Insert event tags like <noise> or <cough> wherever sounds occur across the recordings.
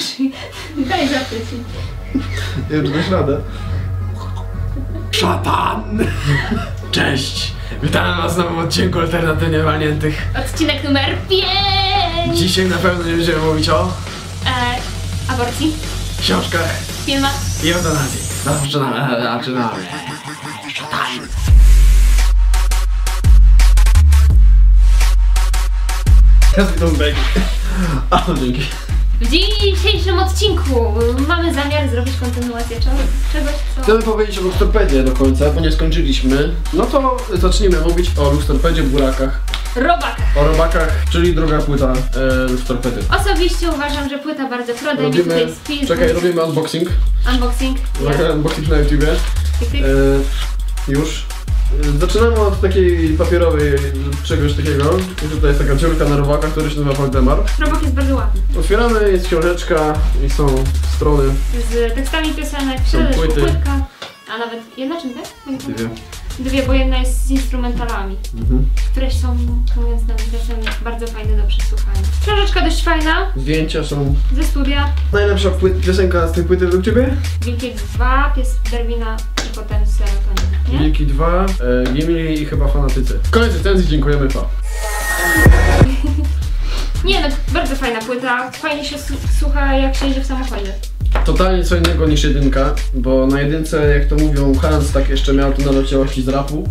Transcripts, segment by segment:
Boże, daj zapytać. Nie wiem, czy dasz radę. Szatan! Cześć! Witam was w nowym odcinku Alternatywnie Walniętych. Odcinek numer 5! Dzisiaj na pewno nie będziemy mówić o E, aborcji, książkach filmach. i eutanazji. Zaczynamy, zaczynamy. Ja zwitam begi. A, dzięki. W dzisiejszym odcinku mamy zamiar zrobić kontynuację czegoś, co... Chcemy powiedzieć o Luftorpedzie do końca, bo nie skończyliśmy. No to zacznijmy mówić o Luftorpedzie, burakach, Robaka. o robakach, czyli druga płyta e, Luftorpedy. Osobiście uważam, że płyta bardzo pro. Daj mi Robimy, tutaj spis. czekaj, robimy unboxing. Unboxing. Nagrałem unboxing na YouTubie. E, już. Zaczynamy od takiej papierowej czegoś takiego. I tutaj jest taka dziurka na robaka, który się nazywa Waldemar. Robak jest bardzo ładny. Otwieramy, jest książeczka i są strony. Z tekstami piosenek, środku płyty. płytka. A nawet jedna czy dwie? Dwie. Dwie, bo jedna jest z instrumentalami. Mhm. które są, mówiąc nawiasem, bardzo fajne do przesłuchania. Książeczka dość fajna, Zdjęcia są. ze studia. Najlepsza płyt, piosenka z tej płyty według Ciebie? Wilkie 2, pies Derwina potem Serotonin, nie? Wilki 2, e, Gimli i chyba Fanatycy. Koniec recenzji, dziękujemy, pa. <laughs> Nie no, bardzo fajna płyta, fajnie się su- słucha jak się jedzie w samochodzie. Totalnie co innego niż jedynka, bo na jedynce, jak to mówią, Hans tak jeszcze miał tu naleciałości z rapu,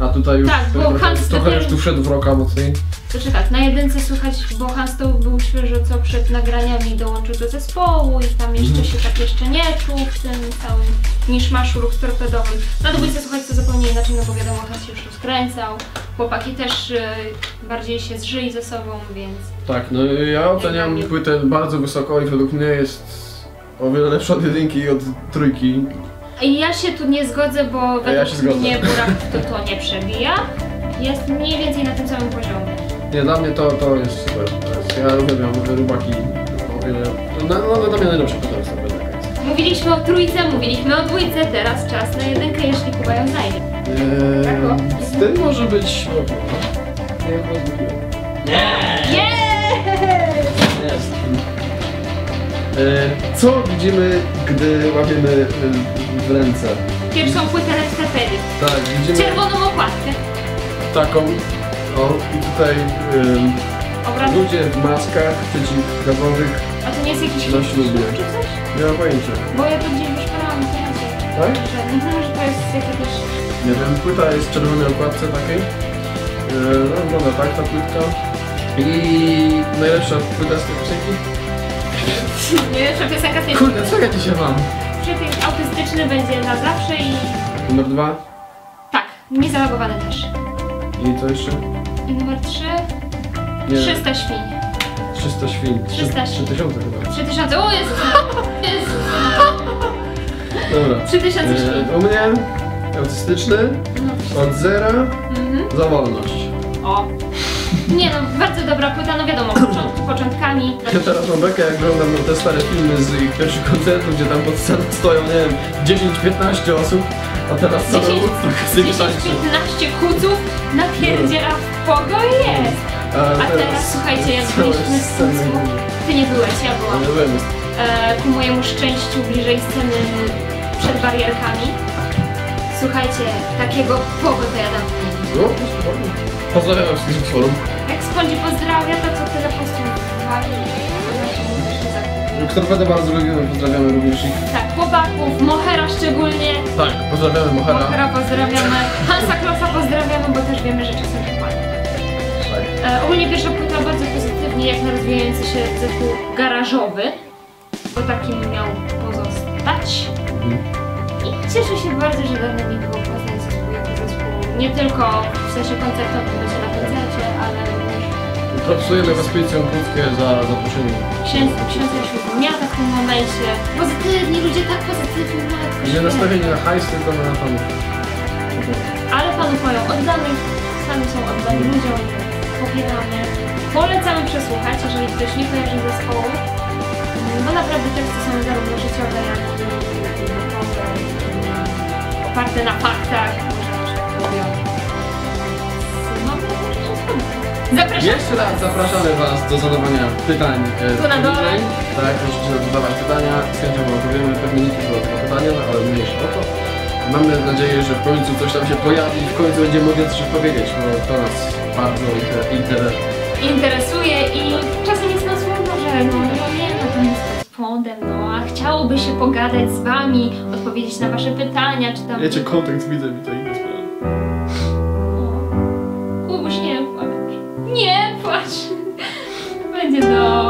a tutaj już Tak, bo trochę, Hans trochę już tu wszedł w roka mocniej. Znaczy tak, na jedynce słychać, bo Hans to był świeżo co przed nagraniami dołączył do zespołu i tam jeszcze Mhm. się tak jeszcze nie czuł w tym całym miszmaszu ruch torpedowym. Na dwójce słuchać to zupełnie inaczej, no bo wiadomo, Hans się już rozkręcał, chłopaki też y, bardziej się zżyli ze sobą, więc Tak, no ja oceniam płytę bardzo wysoko i według mnie jest o wiele lepsza od jedynki i od trójki. I ja się tu nie zgodzę, bo ja według się zgodzę. mnie Burak to to nie przebija. Jest mniej więcej na tym samym poziomie. Nie, dla mnie to, to jest super. Ja uwielbiam rubaki. O wiele, no, no, dla mnie jest taka jest. Mówiliśmy o trójce, mówiliśmy o dwójce, teraz czas na jedynkę, jeśli Kuba ją znajdzie. Eee, z tym może być... O, nie, co widzimy, gdy łapiemy y, w ręce? Pierwszą płytę Leftepery. Tak, widzimy Czerwoną okładkę. taką. O, i tutaj ym, Obraz. ludzie w maskach przeciwgazowych. A to nie jest jakiś Na ślubie. czy coś? Nie mam pojęcia. Bo ja to gdzieś wyszperałam w internecie. Tak? Że, mhm, że to jest jakieś... Nie wiem, płyta jest w czerwonej okładce takiej. No, wygląda tak ta płytka. I najlepsza płyta z tej piosenki? Najlepsza piosenka z Kurde, co ja dzisiaj mam? Przepięk autystyczny będzie na zawsze i... Numer dwa. Tak, niezalogowany też. I co jeszcze? I numer trzy... Nie, 300 świń. 300 świn. 300 3 tysiące chyba. 3000, o Jezus! <laughs> Jezus! Dobra. 3000 świń. Eee, u mnie autystyczny No. od zera Mhm. za wolność. O. Nie no, bardzo dobra płyta, no wiadomo, począt, początkami. Ja teraz mam bekę, jak oglądam te stare filmy z ich pierwszych koncertów, gdzie tam pod sceną stoją, nie wiem, 10-15 osób, a teraz cały 10, Woodstock jest nie tańczy. 10-15 kuców napierdziela w pogo jest. A teraz słuchajcie, jak byliśmy Słupsku, ludzie. ty nie byłeś, ja byłam. Nie wiem, E, ku mojemu szczęściu bliżej sceny przed barierkami. Słuchajcie, takiego pogo to ja dawno Pozdrawiam wszystkich z forum. Jak Spądzi pozdrawia, to co tyle wali. Torpedę bardzo lubimy, pozdrawiamy również ich. Tak, chłopaków, Mohera szczególnie. Tak, pozdrawiamy Mohara. Mohera pozdrawiamy, Hansa Klossa pozdrawiamy, bo też wiemy, że czasem chłopaki. Tak. E, ogólnie pierwsza płyta bardzo pozytywnie, jak na rozwijający się zespół garażowy, bo takim miał pozostać. Mhm. I cieszę się bardzo, że dawno nie było poznać zespół jako zespół. Nie tylko w sensie koncertowym, bycie na koncercie, ale Propsujemy was policją krótkie za zaproszenie. księdza, świętomiata w tym momencie. Pozytywni ludzie, tak pozytywni, Nie nastawieni na hajs, tylko na fanów. Ale panów mają oddanych, sami są oddani ludziom, popieramy. Polecamy przesłuchać, jeżeli ktoś nie kojarzy zespołu, bo naprawdę teksty są zarówno życiowe, jak i oparte na faktach, Zapraszam. Jeszcze raz zapraszamy was do zadawania pytań. e, Tu na dole. poniżej. Tak, oczywiście na pytania, z chęcią wam odpowiemy. Pewnie nie tylko do tego pytania, no, ale mniejsze o to. Mamy nadzieję, że w końcu coś tam się pojawi i w końcu będziemy mogli coś powiedzieć, bo to nas bardzo inter- interesuje. interesuje i czasem jest nas słowo, że no, no nie, no to jest pod spodem, no a chciałoby się pogadać z wami, odpowiedzieć na wasze pytania, czy tam... Wiecie, kontakt z widzem i to You know.